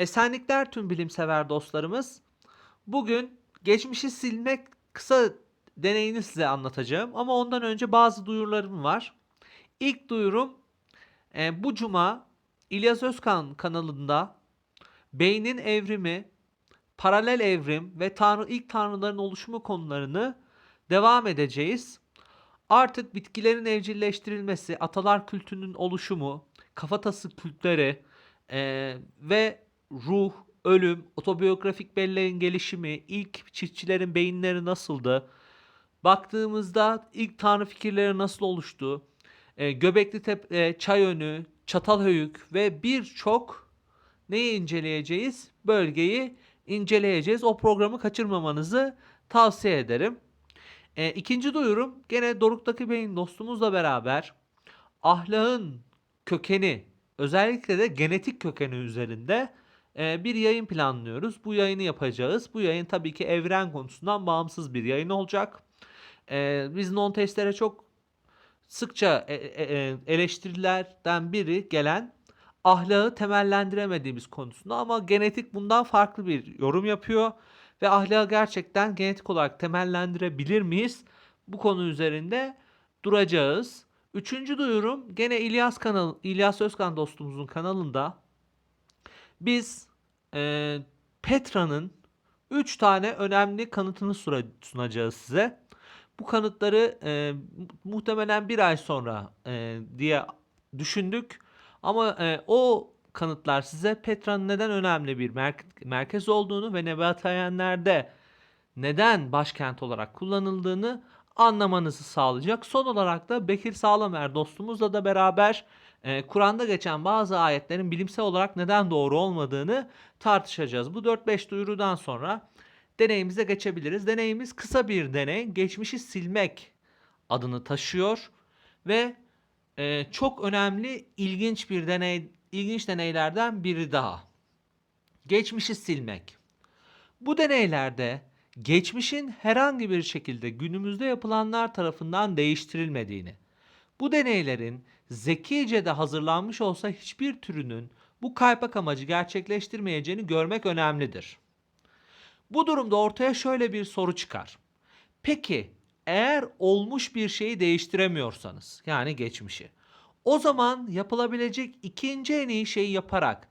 Esenlikler tüm bilimsever dostlarımız. Bugün geçmişi silmek kısa deneyini size anlatacağım ama ondan önce bazı duyurularım var. İlk duyurum e, bu cuma İlyas Özkan kanalında beynin evrimi, paralel evrim ve tanrı ilk tanrıların oluşumu konularını devam edeceğiz. Artık bitkilerin evcilleştirilmesi, atalar kültünün oluşumu, kafatası kültleri eee, ve ruh, ölüm, otobiyografik belleğin gelişimi, ilk çiftçilerin beyinleri nasıldı? Baktığımızda ilk tanrı fikirleri nasıl oluştu? Eee, Göbekli Tepe, Çayönü, Çatalhöyük ve birçok neyi inceleyeceğiz? Bölgeyi inceleyeceğiz. O programı kaçırmamanızı tavsiye ederim. E, ikinci duyurum gene Doruk'taki Bey'in dostumuzla beraber ahlakın kökeni özellikle de genetik kökeni üzerinde e, bir yayın planlıyoruz. Bu yayını yapacağız. Bu yayın tabii ki evren konusundan bağımsız bir yayın olacak. E, biz non testlere çok sıkça e- e- e, eleştirilerden biri gelen ahlakı temellendiremediğimiz konusunda ama genetik bundan farklı bir yorum yapıyor ve ahlakı gerçekten genetik olarak temellendirebilir miyiz? Bu konu üzerinde duracağız. Üçüncü duyurum gene İlyas kanal İlyas Özkan dostumuzun kanalında biz e, Petra'nın 3 tane önemli kanıtını sunacağız size. Bu kanıtları e, mu- muhtemelen bir ay sonra e, diye düşündük. Ama e, o kanıtlar size Petra'nın neden önemli bir merk- merkez olduğunu ve Nebattayenler'de neden başkent olarak kullanıldığını anlamanızı sağlayacak. Son olarak da Bekir Sağlamer dostumuzla da beraber e, Kur'an'da geçen bazı ayetlerin bilimsel olarak neden doğru olmadığını tartışacağız. Bu 4-5 duyurudan sonra deneyimize geçebiliriz. Deneyimiz kısa bir deney. Geçmişi silmek adını taşıyor ve e, çok önemli, ilginç bir deney, ilginç deneylerden biri daha. Geçmişi silmek. Bu deneylerde geçmişin herhangi bir şekilde günümüzde yapılanlar tarafından değiştirilmediğini, bu deneylerin zekice de hazırlanmış olsa hiçbir türünün bu kaypak amacı gerçekleştirmeyeceğini görmek önemlidir. Bu durumda ortaya şöyle bir soru çıkar. Peki eğer olmuş bir şeyi değiştiremiyorsanız yani geçmişi o zaman yapılabilecek ikinci en iyi şeyi yaparak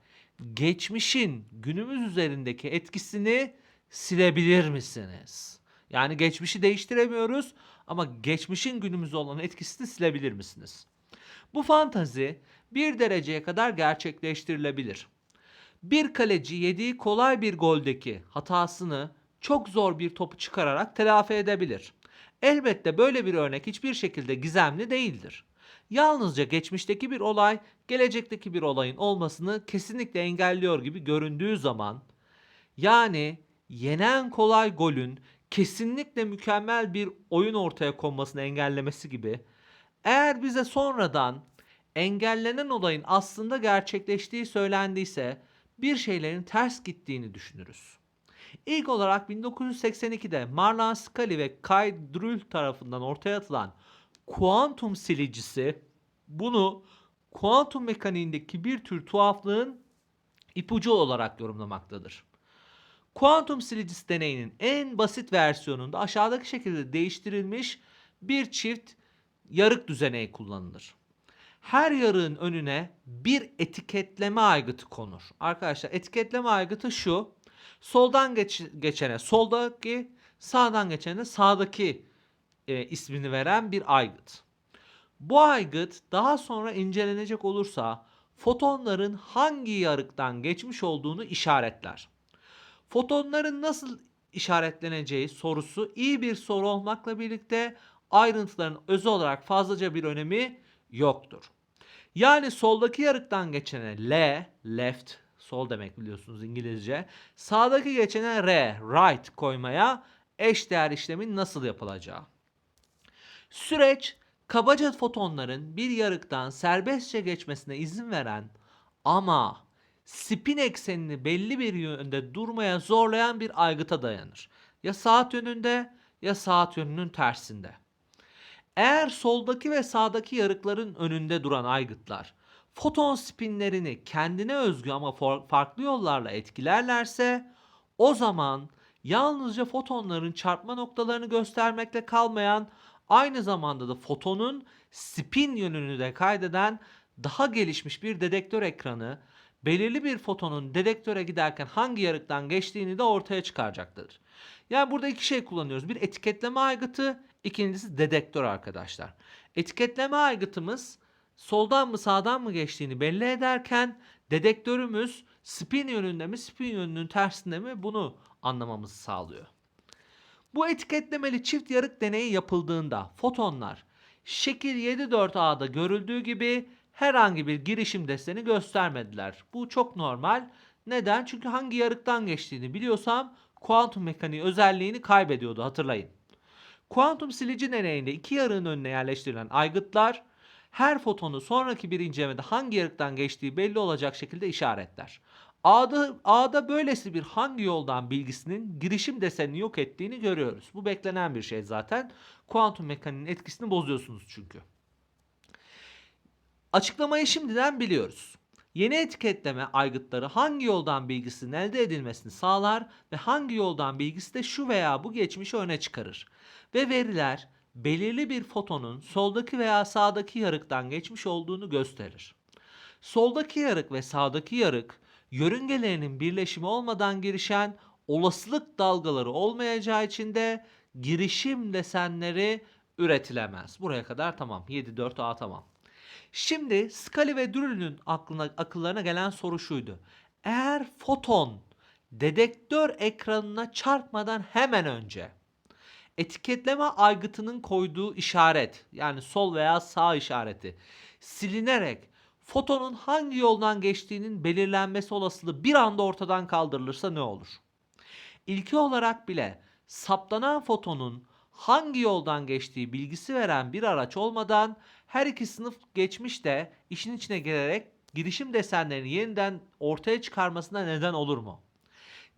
geçmişin günümüz üzerindeki etkisini silebilir misiniz? Yani geçmişi değiştiremiyoruz ama geçmişin günümüzde olan etkisini silebilir misiniz? Bu fantazi bir dereceye kadar gerçekleştirilebilir. Bir kaleci yediği kolay bir goldeki hatasını çok zor bir topu çıkararak telafi edebilir. Elbette böyle bir örnek hiçbir şekilde gizemli değildir. Yalnızca geçmişteki bir olay, gelecekteki bir olayın olmasını kesinlikle engelliyor gibi göründüğü zaman yani yenen kolay golün kesinlikle mükemmel bir oyun ortaya konmasını engellemesi gibi eğer bize sonradan engellenen olayın aslında gerçekleştiği söylendiyse bir şeylerin ters gittiğini düşünürüz. İlk olarak 1982'de Marlon Scully ve Kai Drull tarafından ortaya atılan kuantum silicisi bunu kuantum mekaniğindeki bir tür tuhaflığın ipucu olarak yorumlamaktadır. Kuantum silicisi deneyinin en basit versiyonunda aşağıdaki şekilde değiştirilmiş bir çift yarık düzeneği kullanılır. Her yarığın önüne bir etiketleme aygıtı konur. Arkadaşlar etiketleme aygıtı şu. Soldan geç- geçene soldaki, sağdan geçene sağdaki e, ismini veren bir aygıt. Bu aygıt daha sonra incelenecek olursa fotonların hangi yarıktan geçmiş olduğunu işaretler. Fotonların nasıl işaretleneceği sorusu iyi bir soru olmakla birlikte ayrıntıların özü olarak fazlaca bir önemi yoktur. Yani soldaki yarıktan geçene L, left, sol demek biliyorsunuz İngilizce. Sağdaki geçene R, right koymaya eşdeğer işlemin nasıl yapılacağı. Süreç kabaca fotonların bir yarıktan serbestçe geçmesine izin veren ama spin eksenini belli bir yönde durmaya zorlayan bir aygıta dayanır. Ya saat yönünde ya saat yönünün tersinde. Eğer soldaki ve sağdaki yarıkların önünde duran aygıtlar foton spinlerini kendine özgü ama farklı yollarla etkilerlerse o zaman yalnızca fotonların çarpma noktalarını göstermekle kalmayan aynı zamanda da fotonun spin yönünü de kaydeden daha gelişmiş bir dedektör ekranı belirli bir fotonun dedektöre giderken hangi yarıktan geçtiğini de ortaya çıkaracaktır. Yani burada iki şey kullanıyoruz. Bir etiketleme aygıtı, ikincisi dedektör arkadaşlar. Etiketleme aygıtımız soldan mı sağdan mı geçtiğini belli ederken dedektörümüz spin yönünde mi spin yönünün tersinde mi bunu anlamamızı sağlıyor. Bu etiketlemeli çift yarık deneyi yapıldığında fotonlar şekil 7.4a'da görüldüğü gibi herhangi bir girişim deseni göstermediler. Bu çok normal. Neden? Çünkü hangi yarıktan geçtiğini biliyorsam kuantum mekaniği özelliğini kaybediyordu hatırlayın. Kuantum silici deneyinde iki yarığın önüne yerleştirilen aygıtlar her fotonu sonraki bir incelemede hangi yarıktan geçtiği belli olacak şekilde işaretler. A'da, A'da böylesi bir hangi yoldan bilgisinin girişim desenini yok ettiğini görüyoruz. Bu beklenen bir şey zaten. Kuantum mekaniğinin etkisini bozuyorsunuz çünkü. Açıklamayı şimdiden biliyoruz. Yeni etiketleme aygıtları hangi yoldan bilgisinin elde edilmesini sağlar ve hangi yoldan bilgisi de şu veya bu geçmişi öne çıkarır. Ve veriler belirli bir fotonun soldaki veya sağdaki yarıktan geçmiş olduğunu gösterir. Soldaki yarık ve sağdaki yarık yörüngelerinin birleşimi olmadan girişen olasılık dalgaları olmayacağı için de girişim desenleri üretilemez. Buraya kadar tamam. 7-4A tamam. Şimdi Scully ve Drury'nin aklına, akıllarına gelen soru şuydu. Eğer foton dedektör ekranına çarpmadan hemen önce etiketleme aygıtının koyduğu işaret yani sol veya sağ işareti silinerek fotonun hangi yoldan geçtiğinin belirlenmesi olasılığı bir anda ortadan kaldırılırsa ne olur? İlki olarak bile saptanan fotonun hangi yoldan geçtiği bilgisi veren bir araç olmadan her iki sınıf geçmiş de işin içine girerek girişim desenlerini yeniden ortaya çıkarmasına neden olur mu?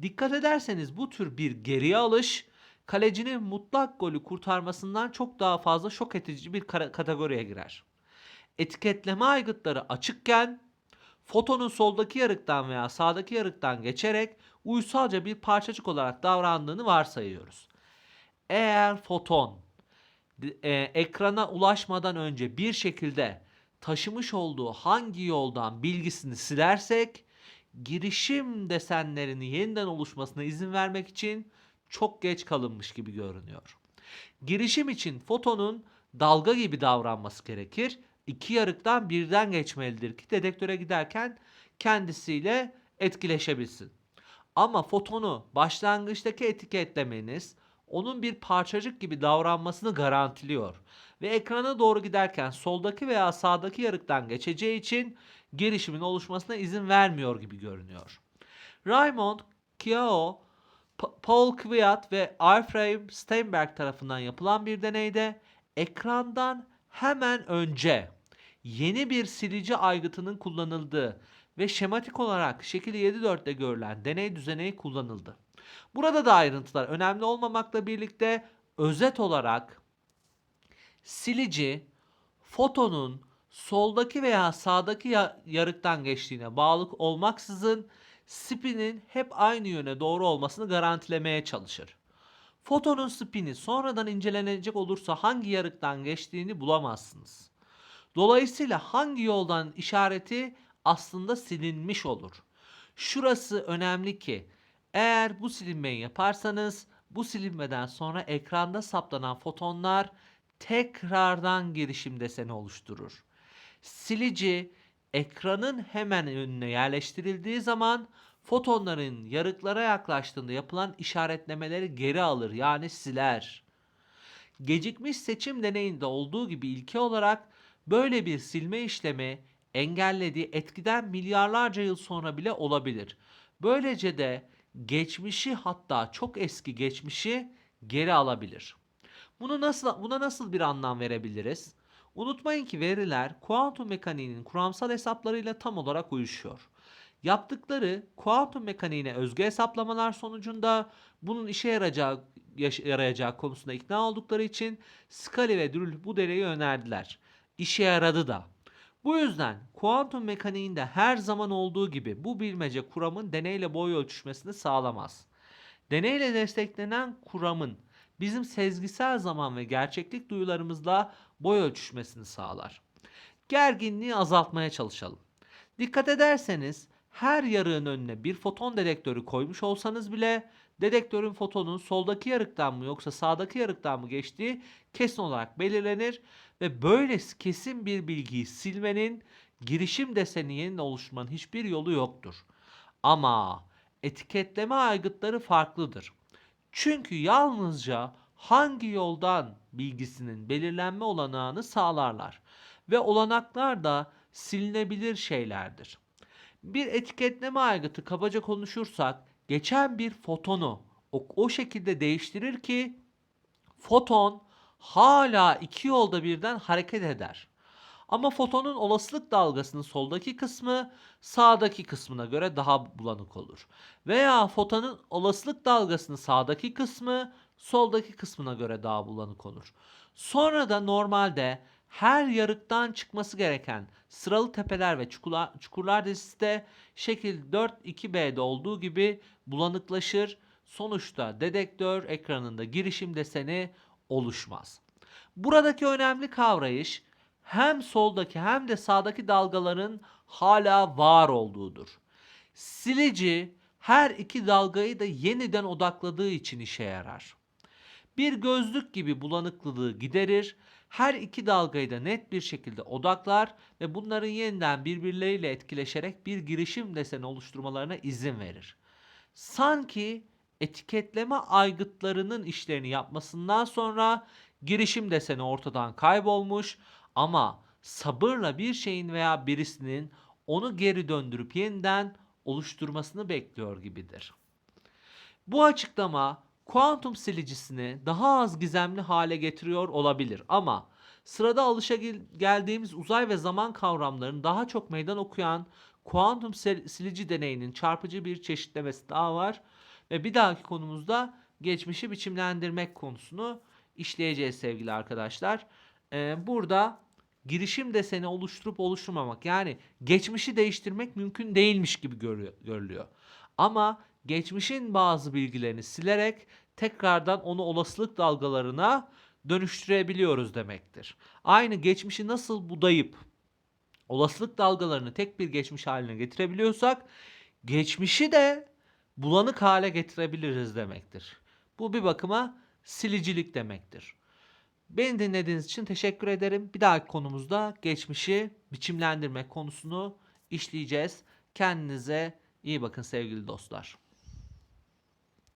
Dikkat ederseniz bu tür bir geriye alış kalecinin mutlak golü kurtarmasından çok daha fazla şok edici bir kategoriye girer. Etiketleme aygıtları açıkken fotonun soldaki yarıktan veya sağdaki yarıktan geçerek uysalca bir parçacık olarak davrandığını varsayıyoruz. Eğer foton e, ekrana ulaşmadan önce bir şekilde taşımış olduğu hangi yoldan bilgisini silersek girişim desenlerini yeniden oluşmasına izin vermek için çok geç kalınmış gibi görünüyor. Girişim için fotonun dalga gibi davranması gerekir. İki yarıktan birden geçmelidir ki dedektöre giderken kendisiyle etkileşebilsin. Ama fotonu başlangıçtaki etiketlemeniz onun bir parçacık gibi davranmasını garantiliyor. Ve ekrana doğru giderken soldaki veya sağdaki yarıktan geçeceği için gelişimin oluşmasına izin vermiyor gibi görünüyor. Raymond, Kiao, Pa- Paul Kwiat ve Ephraim Steinberg tarafından yapılan bir deneyde ekrandan hemen önce yeni bir silici aygıtının kullanıldığı ve şematik olarak şekil 7.4'te görülen deney düzeneği kullanıldı. Burada da ayrıntılar önemli olmamakla birlikte özet olarak silici fotonun soldaki veya sağdaki ya- yarıktan geçtiğine bağlı olmaksızın spinin hep aynı yöne doğru olmasını garantilemeye çalışır. Fotonun spini sonradan incelenecek olursa hangi yarıktan geçtiğini bulamazsınız. Dolayısıyla hangi yoldan işareti aslında silinmiş olur. Şurası önemli ki eğer bu silinmeyi yaparsanız bu silinmeden sonra ekranda saptanan fotonlar tekrardan girişim deseni oluşturur. Silici ekranın hemen önüne yerleştirildiği zaman fotonların yarıklara yaklaştığında yapılan işaretlemeleri geri alır yani siler. Gecikmiş seçim deneyinde olduğu gibi ilke olarak böyle bir silme işlemi engellediği etkiden milyarlarca yıl sonra bile olabilir. Böylece de geçmişi hatta çok eski geçmişi geri alabilir. Bunu nasıl buna nasıl bir anlam verebiliriz? Unutmayın ki veriler kuantum mekaniğinin kuramsal hesaplarıyla tam olarak uyuşuyor. Yaptıkları kuantum mekaniğine özgü hesaplamalar sonucunda bunun işe yarayacağı, yarayacağı konusunda ikna oldukları için Scully ve Drull bu deneyi önerdiler. İşe yaradı da. Bu yüzden kuantum mekaniğinde her zaman olduğu gibi bu bilmece kuramın deneyle boy ölçüşmesini sağlamaz. Deneyle desteklenen kuramın bizim sezgisel zaman ve gerçeklik duyularımızla boy ölçüşmesini sağlar. Gerginliği azaltmaya çalışalım. Dikkat ederseniz her yarığın önüne bir foton dedektörü koymuş olsanız bile dedektörün fotonun soldaki yarıktan mı yoksa sağdaki yarıktan mı geçtiği kesin olarak belirlenir ve böyle kesin bir bilgiyi silmenin girişim deseni yeniden oluşturmanın hiçbir yolu yoktur. Ama etiketleme aygıtları farklıdır. Çünkü yalnızca hangi yoldan bilgisinin belirlenme olanağını sağlarlar ve olanaklar da silinebilir şeylerdir. Bir etiketleme aygıtı kabaca konuşursak geçen bir fotonu o, o şekilde değiştirir ki foton hala iki yolda birden hareket eder. Ama fotonun olasılık dalgasının soldaki kısmı sağdaki kısmına göre daha bulanık olur. Veya fotonun olasılık dalgasının sağdaki kısmı soldaki kısmına göre daha bulanık olur. Sonra da normalde her yarıktan çıkması gereken sıralı tepeler ve çukurlar, dizisi de şekil 4-2B'de olduğu gibi bulanıklaşır. Sonuçta dedektör ekranında girişim deseni oluşmaz. Buradaki önemli kavrayış hem soldaki hem de sağdaki dalgaların hala var olduğudur. Silici her iki dalgayı da yeniden odakladığı için işe yarar. Bir gözlük gibi bulanıklılığı giderir, her iki dalgayı da net bir şekilde odaklar ve bunların yeniden birbirleriyle etkileşerek bir girişim deseni oluşturmalarına izin verir. Sanki etiketleme aygıtlarının işlerini yapmasından sonra girişim deseni ortadan kaybolmuş ama sabırla bir şeyin veya birisinin onu geri döndürüp yeniden oluşturmasını bekliyor gibidir. Bu açıklama kuantum silicisini daha az gizemli hale getiriyor olabilir ama sırada alışa geldiğimiz uzay ve zaman kavramlarını daha çok meydan okuyan kuantum silici deneyinin çarpıcı bir çeşitlemesi daha var ve bir dahaki konumuzda geçmişi biçimlendirmek konusunu işleyeceğiz sevgili arkadaşlar. Ee, burada girişim deseni oluşturup oluşturmamak yani geçmişi değiştirmek mümkün değilmiş gibi görülüyor. Ama geçmişin bazı bilgilerini silerek tekrardan onu olasılık dalgalarına dönüştürebiliyoruz demektir. Aynı geçmişi nasıl budayıp olasılık dalgalarını tek bir geçmiş haline getirebiliyorsak geçmişi de bulanık hale getirebiliriz demektir. Bu bir bakıma silicilik demektir. Beni dinlediğiniz için teşekkür ederim. Bir dahaki konumuzda geçmişi biçimlendirme konusunu işleyeceğiz. Kendinize iyi bakın sevgili dostlar.